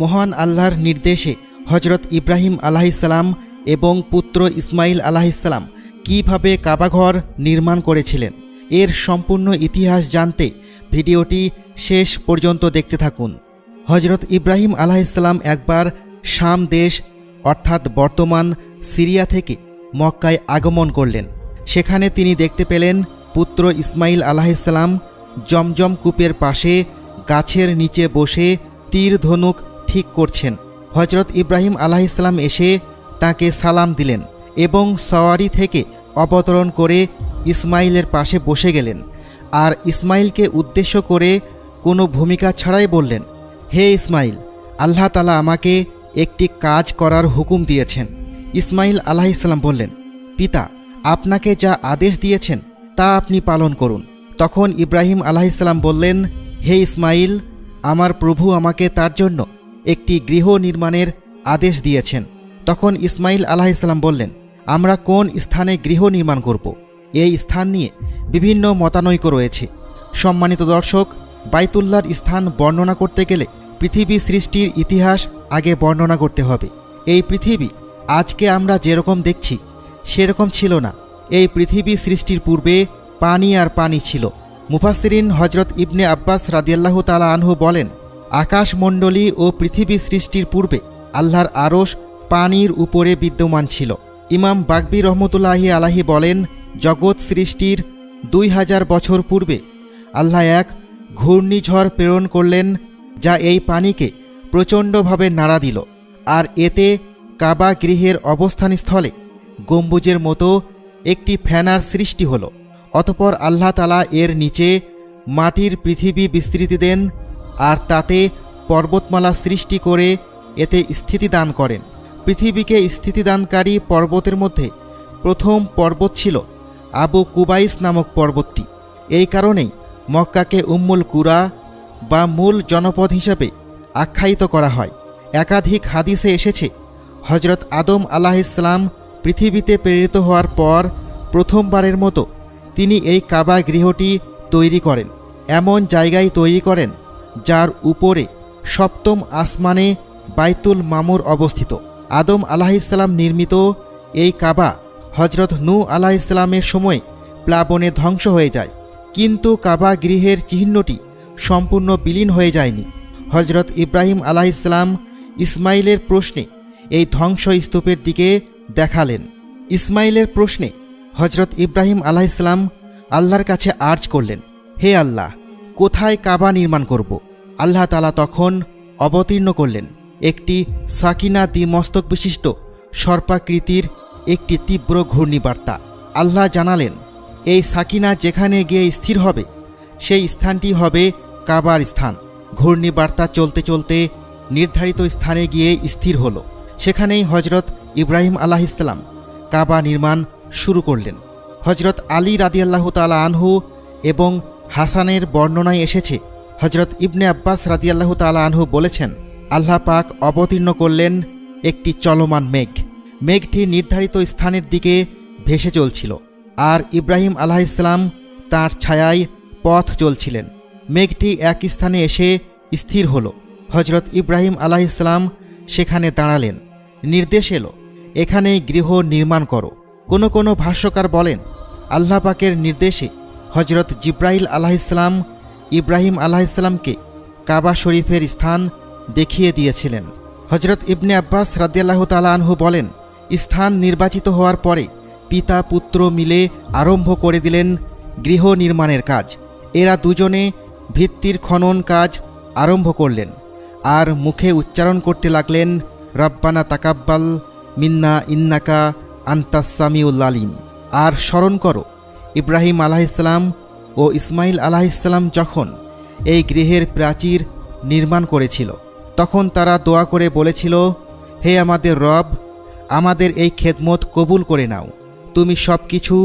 মহান আল্লাহর নির্দেশে হজরত ইব্রাহিম আলাহিসাল্লাম এবং পুত্র ইসমাইল আলাহিসাল্লাম কীভাবে কাবাঘর নির্মাণ করেছিলেন, এর সম্পূর্ণ ইতিহাস জানতে ভিডিওটি শেষ পর্যন্ত দেখতে থাকুন। হজরত ইব্রাহিম আলাহিসাল্লাম একবার শাম দেশ, অর্থাৎ বর্তমান সিরিয়া থেকে মক্কায় আগমন করলেন। সেখানে তিনি দেখতে পেলেন পুত্র ইসমাইল আলাহিসাল্লাম জমজম কূপের পাশে গাছের নিচে বসে তীর ধনুক ঠিক করছেন। হজরত ইব্রাহিম আলাহিসাল্লাম এসে তাকে সালাম দিলেন এবং সওয়ারি থেকে অবতরণ করে ইসমাইলের পাশে বসে গেলেন আর ইসমাইলকে উদ্দেশ্য করে কোনো ভূমিকা ছাড়াই বললেন, হে ইসমাইল আল্লাহ তালা আমাকে একটি কাজ করার হুকুম দিয়েছেন। ইসমাইল আলাহিসাল্লাম বললেন, পিতা, আপনাকে যা আদেশ দিয়েছেন তা আপনি পালন করুন। তখন ইব্রাহিম আলাহিসাল্লাম বললেন, হে ইসমাইল আমার প্রভু আমাকে তার জন্য একটি গৃহ নির্মাণের আদেশ দিয়েছেন। তখন ইসমাইল আলাহ ইসলাম বললেন, আমরা কোন স্থানে গৃহ নির্মাণ করব? এই স্থান নিয়ে বিভিন্ন মতানৈক্য রয়েছে। সম্মানিত দর্শক বাইতুল্লার স্থান বর্ণনা করতে গেলে পৃথিবী সৃষ্টির ইতিহাস আগে বর্ণনা করতে হবে। এই পৃথিবী আজকে আমরা যেরকম দেখছি, সেরকম ছিল না। এই পৃথিবী সৃষ্টির পূর্বে পানি আর পানি ছিল। মুফাসিরিন হজরত ইবনে আব্বাস রাদিয়াল্লাহ তালা আনহু বলেন আকাশমণ্ডলী ও পৃথিবী সৃষ্টির পূর্বে আল্লাহর আরশ পানির উপরে বিদ্যমান ছিল। ইমাম বাগবি রহমতুল্লাহি আলাহি বলেন, জগৎ সৃষ্টির দুই হাজার বছর পূর্বে আল্লাহ এক ঘূর্ণিঝড় প্রেরণ করলেন, যা এই পানিকে প্রচণ্ডভাবে নাড়া দিল। আর এতে কাবা গৃহের অবস্থানস্থলে গম্বুজের মতো একটি ফ্যানার সৃষ্টি হল। অতপর আল্লাহ তালা এর নিচে মাটির পৃথিবী বিস্তৃতি দেন আর তাতে পর্বতমালা সৃষ্টি করে এতে স্থিতি দান করেন। পৃথিবীকে স্থিতিদানকারী পর্বতের মধ্যে প্রথম পর্বত ছিল আবু কুবাইস নামক পর্বতটি। এই কারণেই মক্কাকে উম্মুল কুরা বা মূল জনপদ হিসাবে আখ্যায়িত করা হয়। একাধিক হাদিসে এসেছে হজরত আদম আলাহ ইসলাম পৃথিবীতে প্রেরিত হওয়ার পর প্রথমবারের মতো তিনি এই কাবা গৃহটি তৈরি করেন। এমন জায়গায় তৈরি করেন যার উপরে সপ্তম আসমানে বাইতুল মামুর অবস্থিত। আদম আলাহিসাল্লাম নির্মিত এই কাবা হজরত নূ আলাহিসাল্লামের সময় প্লাবনে ধ্বংস হয়ে যায়। কিন্তু কাবা গৃহের চিহ্নটি সম্পূর্ণ বিলীন হয়ে যায়নি। হজরত ইব্রাহিম আলাহিসাল্লাম ইসমাইলের প্রশ্নে এই ধ্বংস স্তূপের দিকে দেখালেন। ইসমাইলের প্রশ্নে হজরত ইব্রাহিম আলাহিসাল্লাম আল্লাহর কাছে আর্জ করলেন, হে আল্লাহ, কোথায় কাবা নির্মাণ করব? আল্লাহ তালা তখন অবতীর্ণ করলেন। একটি সাকিনা দ্বিমস্তক বিশিষ্ট সর্পাকৃতির একটি তীব্র ঘূর্ণিবার্তা। আল্লাহ জানালেন, এই সাকিনা যেখানে গিয়ে স্থির হবে, সেই স্থানটি হবে কাবার স্থান। ঘূর্ণিবার্তা চলতে চলতে নির্ধারিত স্থানে গিয়ে স্থির হলো। সেখানেই হজরত ইব্রাহিম আল্লাহ ইসলাম কাবা নির্মাণ শুরু করলেন। হজরত আলী রাদিয়াল্লাহ তালা আনহু এবং হাসানের বর্ণনায় এসেছে হজরত ইবনে আব্বাস রাদিয়াল্লাহ তালা আনহু বলেছেন, আল্লাহ পাক অবতীর্ণ করলেন একটি চলমান মেঘ। মেঘটি নির্ধারিত স্থানের দিকে ভেসে চলছিল আর ইব্রাহিম আল্লাহ ইসলাম তার ছায়ায় পথ চলছিলেন। মেঘটি এক স্থানে এসে স্থির হল। হজরত ইব্রাহিম আলাহিসাল্লাম সেখানে দাঁড়ালেন। নির্দেশ এলো এখানেই গৃহ নির্মাণ করো। কোনো কোনো ভাষ্যকার বলেন, আল্লাহ পাকের নির্দেশে হজরত জিব্রাইল আলাহিসাল্লাম ইব্রাহিম আলাহিসাল্লামকে কাবা শরীফের স্থান দেখিয়ে দিয়েছিলেন। হজরত ইবনে আব্বাস রাদিয়াল্লাহ তালা আনহু বলেন, স্থান নির্বাচিত হওয়ার পরে পিতা পুত্র মিলে আরম্ভ করে দিলেন গৃহ নির্মাণের কাজ। এরা দুজনে ভিত্তির খনন কাজ আরম্ভ করলেন আর মুখে উচ্চারণ করতে লাগলেন, রব্বানা তাকাব্বাল মিন্না ইন্নাকা আন্তাসামিউল্লালিম আর স্মরণ করো, ইব্রাহিম আলাহিসাল্লাম ও ইসমাইল আলাহিসাল্লাম যখন এই গৃহের প্রাচীর নির্মাণ করেছিল, তখন তারা দোয়া করে বলেছিল, হে আমাদের রব, আমাদের এই খেদমত কবুল করে নাও। তুমি সব কিছু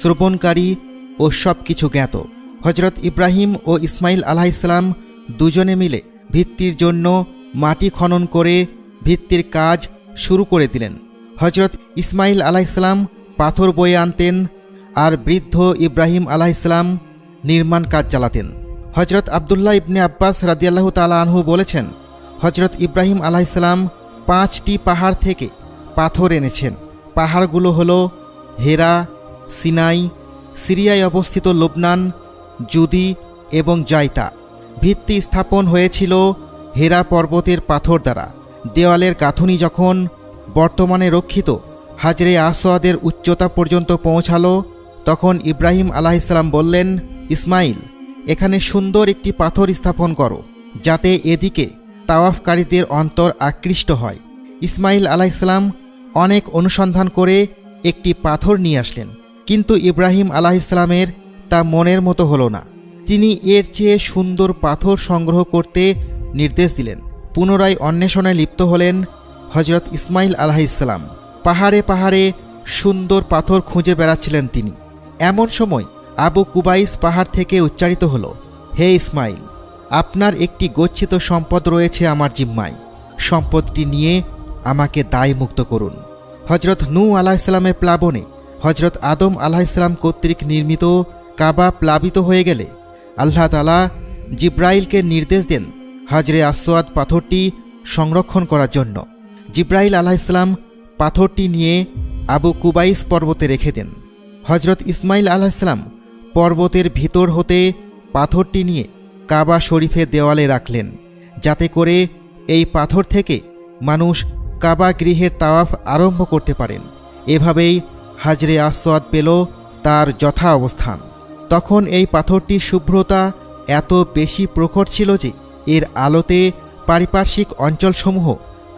শ্রবণকারী ও সব কিছু জ্ঞাত। হজরত ইব্রাহিম ও ইসমাইল আলাহিসাল্লাম দুজনে মিলে ভিত্তির জন্য মাটি খনন করে ভিত্তির কাজ শুরু করে দিলেন। হজরত ইসমাইল আলাইসালাম পাথর বয়ে আনতেন আর বৃদ্ধ ইব্রাহিম আলাইসালাম নির্মাণ কাজ চালাতেন। হজরত আবদুল্লাহ ইবনে আব্বাস রাদিয়াল্লাহ তালা আনহু বলেছেন হজরত ইব্রাহিম আলাইসালাম পাঁচটি পাহাড় থেকে পাথর এনেছেন। পাহাড়গুলো হল হেরা, সিনাই, সিরিয়ায় অবস্থিত লোবনান, জুদি এবং জাইতা। ভিত্তি স্থাপন হয়েছিল হেরা পর্বতের পাথর দ্বারা। দেওয়ালের গাঁথুনি যখন বর্তমানে রক্ষিত হাজরে আসোয়াদের উচ্চতা পর্যন্ত পৌঁছালো, তখন ইব্রাহিম আলাহিসাল্লাম বললেন ইসমাইল, এখানে সুন্দর একটি পাথর স্থাপন করো, যাতে এদিকে তাওয়াফকারীদের অন্তর আকৃষ্ট হয়। ইসমাইল আলাইসালাম অনেক অনুসন্ধান করে একটি পাথর নিয়ে আসলেন, কিন্তু ইব্রাহিম আলাহিসাল্লামের তা মনের মতো হলো না। তিনি এর চেয়ে সুন্দর পাথর সংগ্রহ করতে নির্দেশ দিলেন, পুনরায় অন্বেষণে লিপ্ত হলেন হজরত ইসমাইল আলাহিসাল্লাম পাহাড়ে পাহাড়ে সুন্দর পাথর খুঁজে বেড়াচ্ছিলেন তিনি। এমন সময় আবু কুবাইস পাহাড় থেকে উচ্চারিত হল, হে ইসমাইল, আপনার একটি গচ্ছিত সম্পদ রয়েছে আমার জিম্মায়। সম্পদটি নিয়ে আমাকে দায়মুক্ত করুন। হজরত নূ আলাহিসাল্লামের প্লাবনে হজরত আদম আলাহিসাল্লাম কর্তৃক নির্মিত কাবা প্লাবিত হয়ে গেলে আল্লাহ তালা জিব্রাইলকে নির্দেশ দেন হাজরে আসোয়াদ পাথরটি সংরক্ষণ করার জন্য। জিব্রাইল আলাহিসাল্লাম পাথরটি নিয়ে আবু কুবাইস পর্বতে রেখে দেন। হজরত ইসমাইল আলাহিসাল্লাম পর্বতের ভিতর হতে পাথরটি নিয়ে কাবা শরীফের দেওয়ালে রাখলেন, যাতে করে এই পাথর থেকে মানুষ কাবা গৃহের তাওয়াফ আরম্ভ করতে পারেন। এভাবেই হাজরে আসওয়াদ পেল তার যথা অবস্থান। তখন এই পাথরটির শুভ্রতা এত বেশি প্রখর ছিল যে এর আলোতে পারিপার্শ্বিক অঞ্চলসমূহ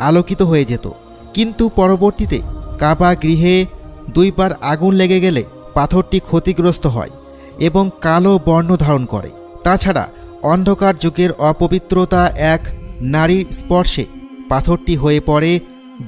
আলোকিত হয়ে যেত। কিন্তু পরবর্তীতে কাবা গৃহে দুইবার আগুন লেগে গেলে পাথরটি ক্ষতিগ্রস্ত হয়। এবং কালো বর্ণ ধারণ করে। তাছাড়া অন্ধকার যুগের অপবিত্রতা এক নারীর স্পর্শে। পাথরটি হয়ে পড়ে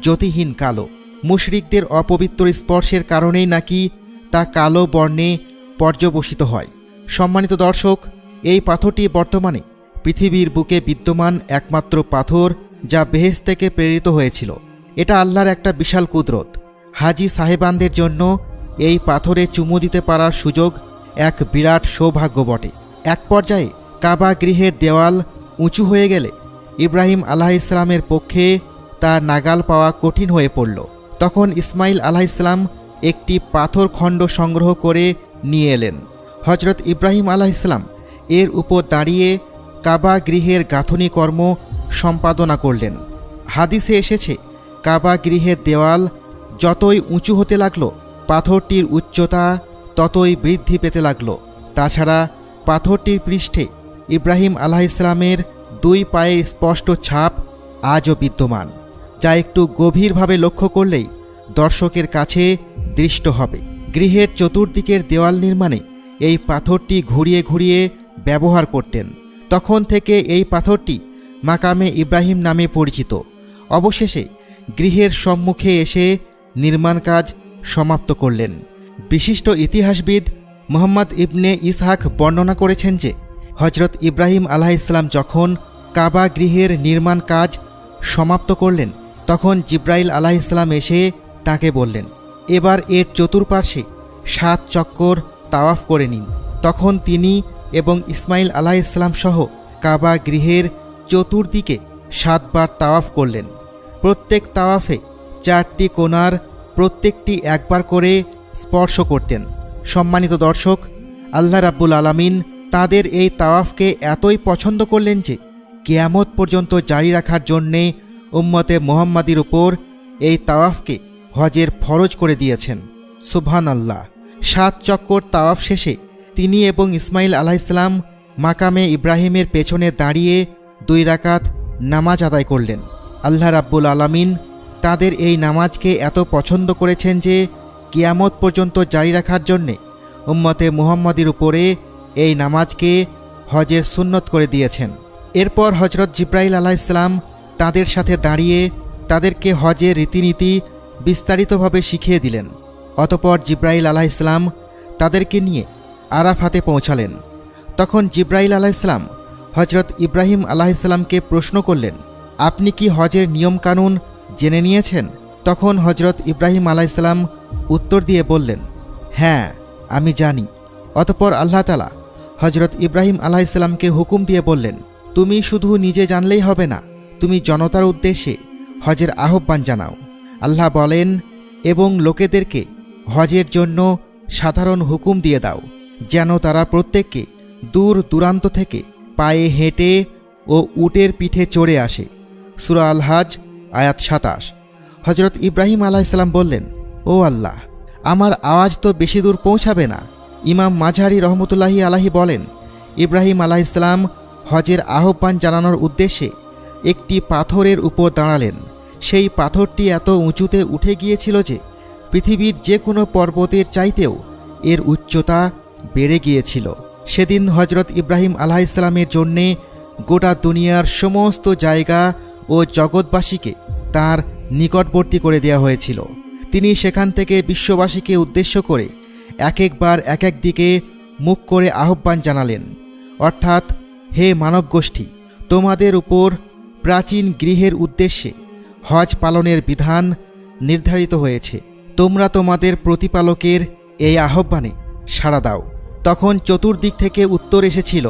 জ্যোতিহীন কালো। মুশরিকদের অপবিত্র স্পর্শের কারণেই নাকি তা কালো বর্ণে পর্যবসিত হয়। সম্মানিত দর্শক, এই পাথরটি বর্তমানে পৃথিবীর বুকে বিদ্যমান একমাত্র পাথর যা বেহেস থেকে প্রেরিত হয়েছিল। এটা আল্লাহর একটা বিশাল কুদরত। হাজি সাহেবানদের জন্য এই পাথরে চুমু দিতে পারার সুযোগ এক বিরাট সৌভাগ্য বটে। এক পর্যায়ে কাবা গৃহের দেওয়াল উঁচু হয়ে গেলে ইব্রাহিম আলাহ ইসলামের পক্ষে তা নাগাল পাওয়া কঠিন হয়ে পড়ল। তখন ইসমাইল আলাহ ইসলাম একটি পাথর খণ্ড সংগ্রহ করে নিয়ে এলেন। হজরত ইব্রাহিম আলাহ ইসলাম এর উপর দাঁড়িয়ে কাবা গৃহের গাঁথনি কর্ম সম্পাদনা করলেন। হাদিসে এসেছে, কাবা গৃহের দেওয়াল যতই উঁচু হতে লাগল, পাথরটির উচ্চতা ততই বৃদ্ধি পেতে লাগল। তাছাড়া পাথরটির পৃষ্ঠে ইব্রাহিম আলাহ ইসলামের দুই পায়ের স্পষ্ট ছাপ আজও বিদ্যমান, যা একটু গভীরভাবে লক্ষ্য করলেই দর্শকের কাছে দৃষ্ট হবে। গৃহের চতুর্দিকের দেওয়াল নির্মাণে এই পাথরটি ঘুরিয়ে ঘুরিয়ে ব্যবহার করতেন। তখন থেকে এই পাথরটি মাকামে ইব্রাহিম নামে পরিচিত। অবশেষে গৃহের সম্মুখে এসে নির্মাণ কাজ সমাপ্ত করলেন। বিশিষ্ট ইতিহাসবিদ মোহাম্মদ ইবনে ইসহাক বর্ণনা করেছেন যে হজরত ইব্রাহিম আলাহ ইসলাম যখন কাবা গৃহের নির্মাণ কাজ সমাপ্ত করলেন, তখন জিব্রাইল আলাহ ইসলাম এসে তাকে বললেন, এবার এর চতুর্পার্শ্বে সাত চক্কর তাওয়াফ করে নিন। তখন তিনি এবং ইসমাইল আলাহ ইসলাম সহ কাবা গৃহের চতুর্দিকে সাতবার তাওয়াফ করলেন। প্রত্যেক তাওয়াফে চারটি কোনার প্রত্যেকটি একবার করে স্পর্শ করতেন। সম্মানিত দর্শক, আল্লাহ রাব্বুল আলামিন তাদের এই তাওয়াফকে এতই পছন্দ করলেন যে, কেয়ামত পর্যন্ত জারি রাখার জন্যে উম্মতে মোহাম্মাদির উপর এই তাওয়াফকে হজের ফরজ করে দিয়েছেন। সুবহান আল্লাহ সাত চক্কর তাওয়াফ শেষে তিনি এবং ইসমাইল আলাইসালাম মাকামে ইব্রাহিমের পেছনে দাঁড়িয়ে দুই রাকাত নামাজ আদায় করলেন। আল্লাহ রাব্বুল আলামিন তাদের এই নামাজকে এত পছন্দ করেছেন যে কিয়ামত পর্যন্ত জারি রাখার জন্যে উম্মতে মুহাম্মদের উপরে এই নামাজকে হজের সুন্নত করে দিয়েছেন। এরপর হজরত জিব্রাইল আলাহ ইসলাম তাদের সাথে দাঁড়িয়ে তাদেরকে হজের রীতিনীতি বিস্তারিতভাবে শিখিয়ে দিলেন। অতপর জিব্রাইল আলাহ ইসলাম তাদেরকে নিয়ে আরাফাতে পৌঁছালেন। তখন জিব্রাইল আলাহ ইসলাম হজরত ইব্রাহিম আলাহ ইসলামকে প্রশ্ন করলেন, আপনি কি হজের নিয়মকানুন জেনে নিয়েছেন? তখন হজরত ইব্রাহিম আলাহ ইসলাম উত্তর দিয়ে বললেন হ্যাঁ আমি জানি। অতপর আল্লাহ তালা হজরত ইব্রাহিম আলাহ ইসলামকে হুকুম দিয়ে বললেন, তুমি শুধু নিজে জানলেই হবে না, তুমি জনতার উদ্দেশ্যে হজের আহ্বান জানাও। আল্লাহ বলেন, এবং লোকেদেরকে হজের জন্য সাধারণ হুকুম দিয়ে দাও, যেন তারা প্রত্যেককে দূর দূরান্ত থেকে পায়ে হেঁটে ও উটের পিঠে চড়ে আসে। সুরা আল হাজ আয়াত সাতাশ। হজরত ইব্রাহিম আলাইসাল্লাম বললেন ও আল্লাহ, আমার আওয়াজ তো বেশি দূর পৌঁছাবে না। ইমাম মাঝারি রহমতুল্লাহি আলাহি বলেন, ইব্রাহিম আলাইসাল্লাম হজের আহ্বান জানানোর উদ্দেশ্যে একটি পাথরের উপর দাঁড়ালেন। সেই পাথরটি এত উঁচুতে উঠে গিয়েছিল যে পৃথিবীর যে কোনো পর্বতের চাইতেও এর উচ্চতা বেড়ে গিয়েছিল। সেদিন হজরত ইব্রাহিম আলাইসাল্লামের জন্যে গোটা দুনিয়ার সমস্ত জায়গা ও জগৎবাসীকে তার নিকটবর্তী করে দেওয়া হয়েছিল। তিনি সেখান থেকে বিশ্ববাসীকে উদ্দেশ্য করে এক একবার এক এক দিকে মুখ করে আহ্বান জানালেন, অর্থাৎ, হে মানব গোষ্ঠী, তোমাদের উপর প্রাচীন গৃহের উদ্দেশ্যে হজ পালনের বিধান নির্ধারিত হয়েছে। তোমরা তোমাদের প্রতিপালকের এই আহ্বানে সাড়া দাও। তখন চতুর্দিক থেকে উত্তর এসেছিল,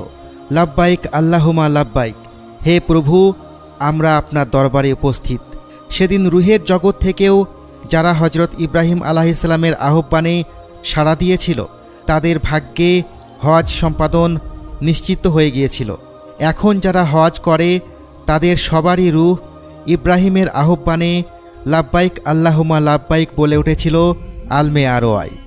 লাব্বাইক, আল্লাহুমা লাব্বাইক, হে প্রভু, আমরা আপনার দরবারে উপস্থিত। সেদিন রুহের জগৎ থেকেও যারা হজরত ইব্রাহিম আলাহিসাল্লামের আহ্বানে সাড়া দিয়েছিল, তাদের ভাগ্যে হজ সম্পাদন নিশ্চিত হয়ে গিয়েছিল। এখন যারা হজ করে, তাদের সবারই রুহ ইব্রাহিমের আহ্বানে লাভবাইক আল্লাহমা লাভবাইক বলে উঠেছিল আলমে আরোয়াই